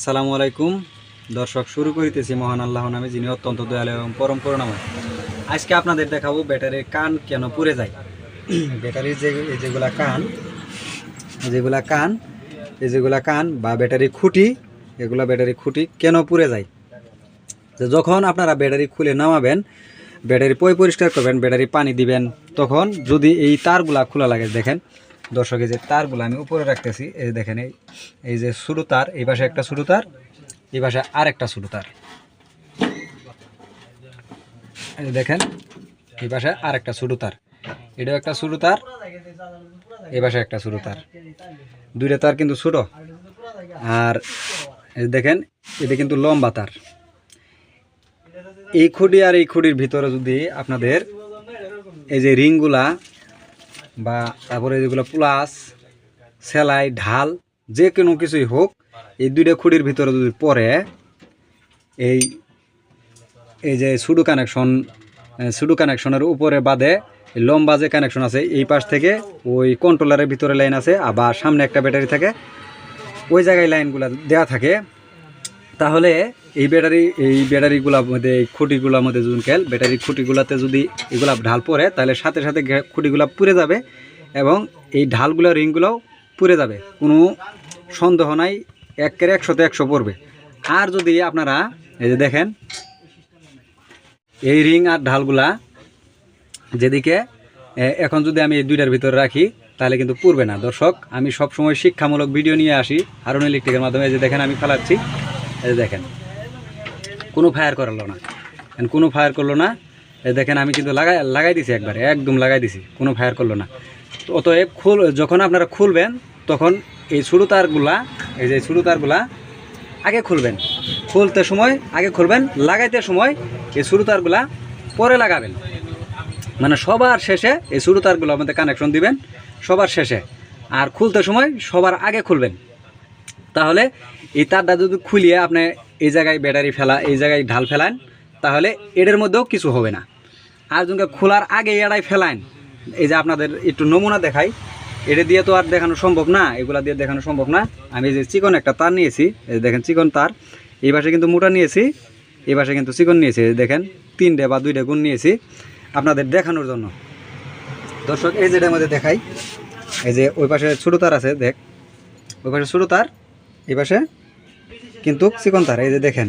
আসসালামু আলাইকুম। দর্শক, শুরু করিতেছি মহান আল্লাহ নামে, যিনি অত্যন্ত দয়ালু এবং পরম করুণাময়। আজকে আপনাদের দেখাবো ব্যাটারির কান কেন পুড়ে যায়। ব্যাটারির যে যেগুলা কান যেগুলা কান, এই যেগুলা কান বা ব্যাটারি খুঁটি, এগুলা ব্যাটারি খুঁটি কেন পুড়ে যায়? যখন আপনারা ব্যাটারি খুলে নামাবেন, ব্যাটারি পয় পরিষ্কার করবেন, ব্যাটারি পানি দিবেন, তখন যদি এই তারগুলা খোলা লাগে, দেখেন দর্শক এই যে তারগুলো আমি উপরে রাখতেছি, এই যে দেখেন, এই এই যে ছোটো তার, এই পাশে একটা ছোটো তার, এই পাশে আর একটা ছোটো তার। এই দেখেন, এই পাশে আর একটা ছোটো তার। এটাও একটা ছোটো তার, এই পাশে একটা ছোটো তার। দুইটা তার কিন্তু ছোটো। আর দেখেন, এটা কিন্তু লম্বা তার। এই খুঁটি আর এই খুঁটির ভিতরে যদি আপনাদের এই যে রিংগুলা বা তারপরে যেগুলো প্লাস, সেলাই, ঢাল, যে কোনো কিছুই হোক, এই দুইটা খুঁড়ির ভিতরে যদি পড়ে, এই এই যে সুডু কানেকশন সুডু কানেকশনের উপরে বাদে লম্বা যে কানেকশন আছে, এই পাশ থেকে ওই কন্ট্রোলারের ভিতরে লাইন আছে, আবার সামনে একটা ব্যাটারি থাকে, ওই জায়গায় লাইনগুলো দেওয়া থাকে। তাহলে এই ব্যাটারি, এই ব্যাটারিগুলোর মধ্যে, এই খুঁটিগুলোর মধ্যে যদি খেল ব্যাটারি খুঁটিগুলোতে যদি এগুলা ঢাল পড়ে, তাহলে সাথে সাথে খুঁটিগুলো পুড়ে যাবে এবং এই ঢালগুলো, রিংগুলোও পুড়ে যাবে। কোনো সন্দেহ নাই, একের একশোতে একশো পড়বে। আর যদি আপনারা, এই যে দেখেন, এই রিং আর ঢালগুলা যেদিকে এখন যদি আমি এই দুইটার ভিতরে রাখি, তাহলে কিন্তু পুড়বে না। দর্শক, আমি সবসময় শিক্ষামূলক ভিডিও নিয়ে আসি। হারুন ইলেকট্রিকের মাধ্যমে যে দেখেন, আমি ফেলাচ্ছি। এই দেখেন, কোনো ফায়ার করল না। কোনো ফায়ার করল না, এই দেখেন আমি কিন্তু লাগাই লাগাই দিছি একবারে, একদম লাগাই দিছি, কোনো ফায়ার করল না। অতএব খুল, যখন আপনারা খুলবেন, তখন এই ছোটো তারগুলা এই যে ছোটো তারগুলা আগে খুলবেন। খুলতে সময়, আগে খুলবেন, লাগাইতে সময় এই ছোটো তারগুলা পরে লাগাবেন। মানে সবার শেষে এই ছোটো তারগুলো আমাদের কানেকশন দিবেন, সবার শেষে। আর খুলতে সময় সবার আগে খুলবেন। তাহলে এই তারটা যদি খুলিয়ে আপনি এই জায়গায় ব্যাটারি ফেলা, এই জায়গায় ঢাল ফেলান, তাহলে এটার মধ্যেও কিছু হবে না। আর যদি খোলার আগে এড়াই ফেলান। এই যে আপনাদের একটু নমুনা দেখাই। এটা দিয়ে তো আর দেখানো সম্ভব না, এগুলা দিয়ে দেখানো সম্ভব না। আমি যে চিকন একটা তার নিয়েছি দেখেন চিকন তার। এই পাশে কিন্তু মোটা নিয়েছি, এই পাশে কিন্তু চিকন নিয়েছি দেখেন তিনটে বা দুইটা গুণ নিয়েছি আপনাদের দেখানোর জন্য। দর্শক, এই যেটার মধ্যে দেখাই। এই যে ওই পাশে ছোটো তার আছে, দেখ। ওই পাশে ছোটো তার, এই পাশে কিন্তু চিকন তার, এই যে দেখেন।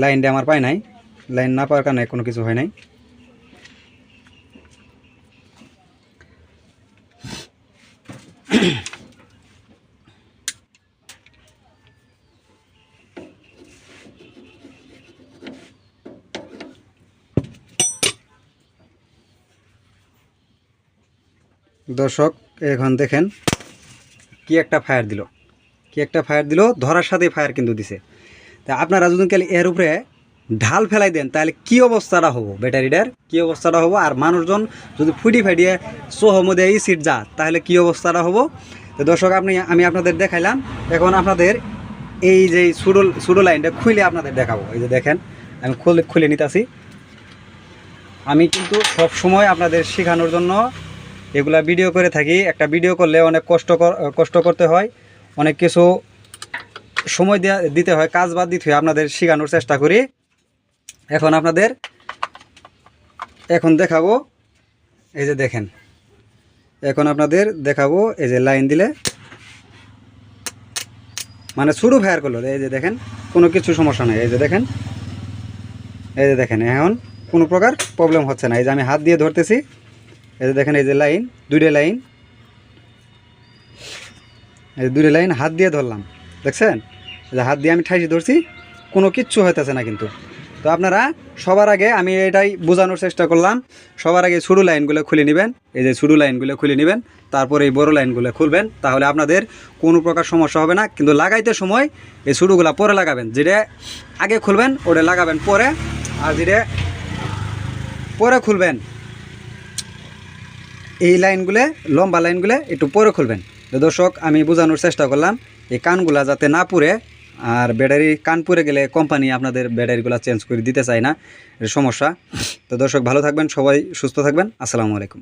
লাইনটা আমার পায় নাই। লাইন না পাওয়ার কারণে কোনো কিছু হয় নাই। দর্শক, এখন দেখেন কি একটা ফায়ার দিল। কি একটা ফায়ার দিল? ধরার সাথে ফায়ার কিন্তু দিছে। তা আপনারা যদি কালে এর উপরে ঢাল ফেলাই দেন, তাহলে কি অবস্থাটা হব? ব্যাটারিটার কি অবস্থাটা হব? আর মানুষজন যদি ফুটি ফাটিয়ে সোহ মধ্যে এই সিট যা, তাহলে কি অবস্থাটা হব? তো দর্শক, আপনি, আমি আপনাদের দেখাইলাম। এখন আপনাদের এই যে সুডো সুডো লাইনটা খুলে আপনাদের দেখাবো। এই যে দেখেন, আমি খুলে খুলে নিতেছি। আমি কিন্তু সব সময় আপনাদের শেখানোর জন্য এগুলা ভিডিও করে থাকি। একটা ভিডিও করলে অনেক কষ্ট কষ্ট করতে হয়। অনেক কিছু সময় দেওয়া দিতে হয়, কাজ বাদ দিতে হয়, আপনাদের শেখানোর চেষ্টা করি। এখন আপনাদের এখন দেখাবো, এই যে দেখেন। এখন আপনাদের দেখাবো, এই যে লাইন দিলে। মানে শুরু ফায়ার করল, এই যে দেখেন, কোনো কিছু সমস্যা নেই, এই যে দেখেন। এই যে দেখেন, এখন কোনো প্রকার প্রবলেম হচ্ছে না, এই যে আমি হাত দিয়ে ধরতেছি, এই যে দেখেন, এই যে লাইন, দুইটা লাইন। এই যে লাইন হাত দিয়ে ধরলাম, দেখছেন? হাত দিয়ে আমি ঠাইসি ধরছি, কোনো কিচ্ছু হইতেছে না কিন্তু। তো আপনারা সবার আগে আমি এটাই বোঝানোর চেষ্টা করলাম, সবার আগে ছোটো লাইনগুলো খুলে নেবেন, এই যে ছোটো লাইনগুলো খুলে নেবেন, তারপর এই বড় লাইনগুলো খুলবেন, তাহলে আপনাদের কোনো প্রকার সমস্যা হবে না। কিন্তু লাগাইতে সময় এই ছোটোগুলা পরে লাগাবেন, যেটা আগে খুলবেন, ওটা লাগাবেন পরে, আর যেটা পরে খুলবেন, এই লাইনগুলো, লম্বা লাইনগুলো একটু পরে খুলবেন। দর্শক, আমি বোঝানোর চেষ্টা করলাম, এই কানগুলা যাতে না পুড়ে, আর ব্যাটারি কান পুড়ে গেলে কোম্পানি আপনাদের ব্যাটারিগুলো চেঞ্জ করে দিতে চায় না সমস্যা। তো দর্শক, ভালো থাকবেন, সবাই সুস্থ থাকবেন, আসসালামু আলাইকুম।